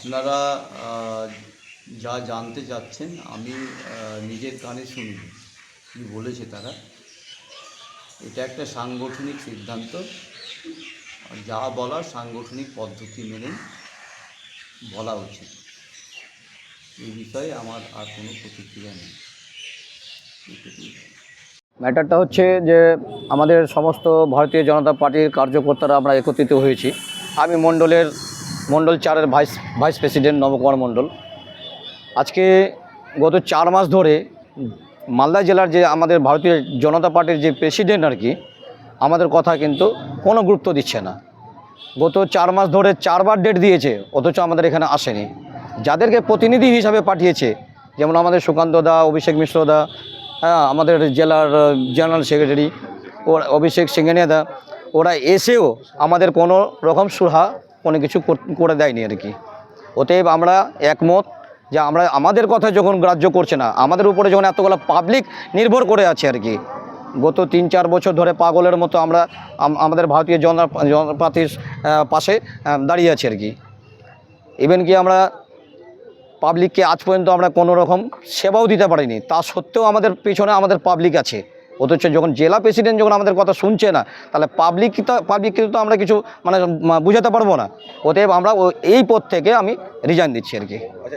আপনারা যা জানতে চাচ্ছেন, আমি নিজের কানে শুনি। কী বলেছে তারা? এটা একটা সাংগঠনিক সিদ্ধান্ত। যা বলার সাংগঠনিক পদ্ধতি মেনে বলা উচিত। এই বিষয়ে আমার আর কোনো প্রতিক্রিয়া নেই। ম্যাটারটা হচ্ছে যে, আমাদের সমস্ত ভারতীয় জনতা পার্টির কার্যকর্তারা আমরা একত্রিত হয়েছি। আমি মণ্ডলের মণ্ডল চারের vice vice president Nabakumar Mandal. আজকে গত চার মাস ধরে মালদা জেলার যে আমাদের ভারতীয় জনতা পার্টির যে প্রেসিডেন্ট আর কি, আমাদের কথা কিন্তু কোনো গুরুত্ব দিচ্ছে না। গত চার মাস ধরে চারবার ডেট দিয়েছে, অথচ আমাদের এখানে আসেনি। যাদেরকে প্রতিনিধি হিসাবে পাঠিয়েছে, যেমন আমাদের সুকান্ত দা, অভিষেক মিশ্র দা হ্যাঁ আমাদের জেলার জেনারেল সেক্রেটারি ও অভিষেক সিংহানিয়া দা, ওরা এসেও আমাদের কোনো রকম সুরাহা কোনো কিছু কর- দেয়নি আর কি। অতএব আমরা একমত যে আমরা, আমাদের কথা যখন গ্রাহ্য করছে না, আমাদের উপরে যখন এতগুলো পাবলিক নির্ভর করে আছে আর কি, গত তিন চার বছর ধরে পাগলের মতো আমরা আমাদের ভারতীয় জনতা পাশে দাঁড়িয়ে আছি আর কি। ইভেন কি আমরা পাবলিককে আজ পর্যন্ত আমরা কোনো রকম সেবাও দিতে পারিনি, তা সত্ত্বেও আমাদের পিছনে আমাদের পাবলিক আছে। অথচ যখন জেলা প্রেসিডেন্ট যখন আমাদের কথা শুনছে না তাহলে পাবলিক তো পাবলিককে তো আমরা কিছু মানে বুঝাতে পারব না। অতএব আমরা এই পদ থেকে আমি রিজাইন দিচ্ছি আর কি। আচ্ছা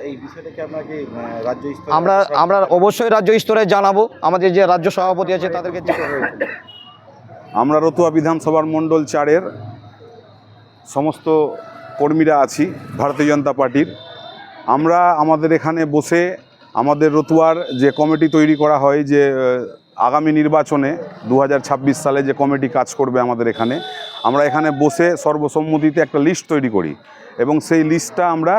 আমরা আমরা অবশ্যই রাজ্য স্তরে জানাব। আমাদের যে রাজ্য সভাপতি আছে তাদেরকে আমরা রতুয়া বিধানসভার মণ্ডল চারের সমস্ত কর্মীরা আছি ভারতীয় জনতা পার্টির। আমরা আমাদের এখানে বসে আমাদের রতুয়ার যে কমিটি তৈরি করা হয় যে আগামী নির্বাচনে দু হাজার ছাব্বিশ সালে যে কমিটি কাজ করবে আমাদের এখানে, আমরা এখানে বসে সর্বসম্মতিতে একটা লিস্ট তৈরি করি এবং সেই লিস্টটা আমরা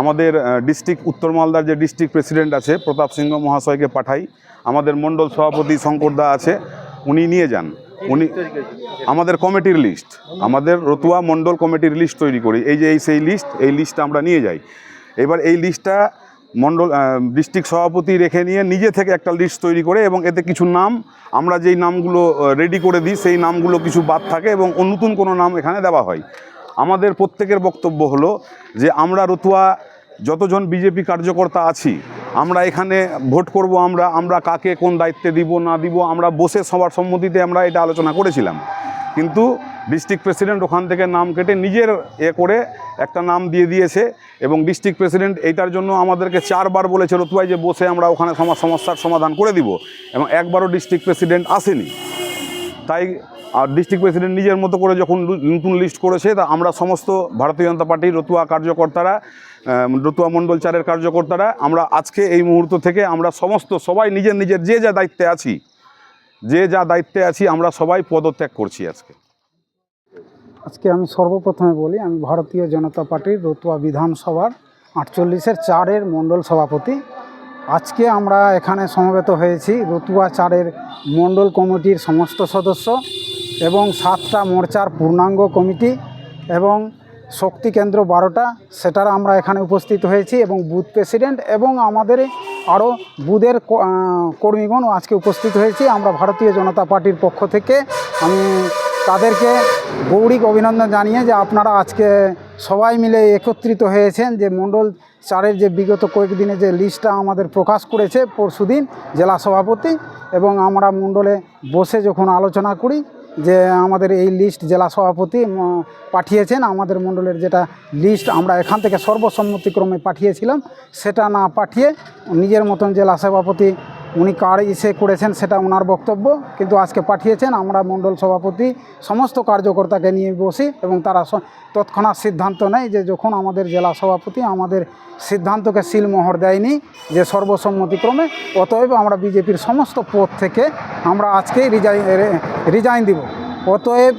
আমাদের ডিস্ট্রিক্ট, উত্তর মালদার যে ডিস্ট্রিক্ট প্রেসিডেন্ট আছে, প্রতাপ সিংহ মহাশয়কে পাঠাই। আমাদের মণ্ডল সভাপতি শঙ্করদা আছে, উনি নিয়ে যান। উনি আমাদের কমিটির লিস্ট, আমাদের রতুয়া মণ্ডল কমিটির লিস্ট তৈরি করি। এই যে, এই সেই লিস্ট, এই লিস্টটা আমরা নিয়ে যাই। এবার এই লিস্টটা মণ্ডল ডিস্ট্রিক্ট সভাপতি রেখে নিয়ে নিজে থেকে একটা লিস্ট তৈরি করে এবং এতে কিছু নাম, আমরা যেই নামগুলো রেডি করে দিই, সেই নামগুলো কিছু বাদ থাকে এবং নতুন কোনো নাম এখানে দেওয়া হয়। আমাদের প্রত্যেকের বক্তব্য হলো যে আমরা রতুয়া যতজন বিজেপি কার্যকর্তা আছি, আমরা এখানে ভোট করব আমরা আমরা কাকে কোন দায়িত্বে দিব না দিব, আমরা বসে সবার সম্মতিতে আমরা এটা আলোচনা করেছিলাম। কিন্তু ডিস্ট্রিক্ট প্রেসিডেন্ট ওখান থেকে নাম কেটে নিজের এ করে একটা নাম দিয়ে দিয়েছে এবং ডিস্ট্রিক্ট প্রেসিডেন্ট এইটার জন্য আমাদেরকে চারবার বলেছে রতুয়ায় যে বসে আমরা ওখানে সমস্যার সমাধান করে দিব এবং একবারও ডিস্ট্রিক্ট প্রেসিডেন্ট আসেনি। তাই আর ডিস্ট্রিক্ট প্রেসিডেন্ট নিজের মতো করে যখন নতুন লিস্ট করেছে, তা আমরা সমস্ত ভারতীয় জনতা পার্টির রতুয়া কার্যকর্তারা রতুয়া মণ্ডল চারের কার্যকর্তারা, আমরা আজকে এই মুহূর্ত থেকে আমরা সমস্ত সবাই নিজের নিজের যে যা দায়িত্বে আছি, যে যা দায়িত্বে আছি, আমরা সবাই পদত্যাগ করছি আজকে। আজকে আমি সর্বপ্রথমে বলি আমি ভারতীয় জনতা পার্টির রতুয়া বিধানসভার আটচল্লিশের চারের মণ্ডল সভাপতি। আজকে আমরা এখানে সমবেত হয়েছি রতুয়া চারের মণ্ডল কমিটির সমস্ত সদস্য এবং সাতটা মোর্চার পূর্ণাঙ্গ কমিটি এবং শক্তি কেন্দ্র বারোটা সেটার আমরা এখানে উপস্থিত হয়েছি এবং বুথ প্রেসিডেন্ট এবং আমাদের আরও আহ, কর্মীগণ আজকে উপস্থিত হয়েছি। আমরা ভারতীয় জনতা পার্টির পক্ষ থেকে আমি তাদেরকে গৌরিক অভিনন্দন জানিয়ে যে আপনারা আজকে সবাই মিলে একত্রিত হয়েছেন যে মণ্ডল চারের যে বিগত কয়েকদিনে যে লিস্টটা আমাদের প্রকাশ করেছে পরশুদিন জেলা সভাপতি এবং আমরা মণ্ডলে বসে যখন আলোচনা করি যে আমাদের এই লিস্ট জেলা সভাপতি পাঠিয়েছেন, আমাদের মণ্ডলের যেটা লিস্ট আমরা এখান থেকে সর্বসম্মতিক্রমে পাঠিয়েছিলাম, সেটা না পাঠিয়ে নিজের মতন জেলা সভাপতি উনি কার ইসে করেছেন সেটা ওনার বক্তব্য, কিন্তু আজকে পাঠিয়েছেন আমরা মণ্ডল সভাপতি, সমস্ত কার্যকর্তাকে নিয়ে বসি এবং তারা তৎক্ষণাৎ সিদ্ধান্ত নেয় যে যখন আমাদের জেলা সভাপতি আমাদের সিদ্ধান্তকে সিলমোহর দেয়নি যে সর্বসম্মতিক্রমে, অতএব আমরা বিজেপির সমস্ত পদ থেকে আমরা আজকে রিজাইন রিজাইন দিব। অতএব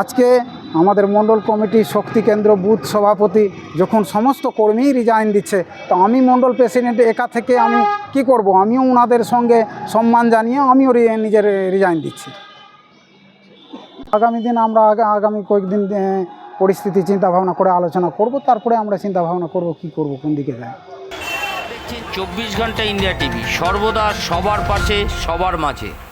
আজকে আমাদের মণ্ডল কমিটি শক্তি কেন্দ্র, বুথ সভাপতি যখন সমস্ত কর্মী রিজাইন দিচ্ছে, তো আমি মণ্ডল প্রেসিডেন্ট একা থেকে আমি কি করব? আমিও ওনাদের সঙ্গে সম্মান জানিয়ে আমিও নিজের রিজাইন দিচ্ছি। আগামী দিন আমরা আগা- আগামী কয়েকদিন পরিস্থিতি চিন্তা ভাবনা করে আলোচনা করব, তারপরে আমরা চিন্তা ভাবনা করব কি করব, কোন দিকে যায়। দেখছেন চব্বিশ ঘণ্টা ইন্ডিয়া টিভি, সর্বদা সবার পাশে, সবার মাঝে।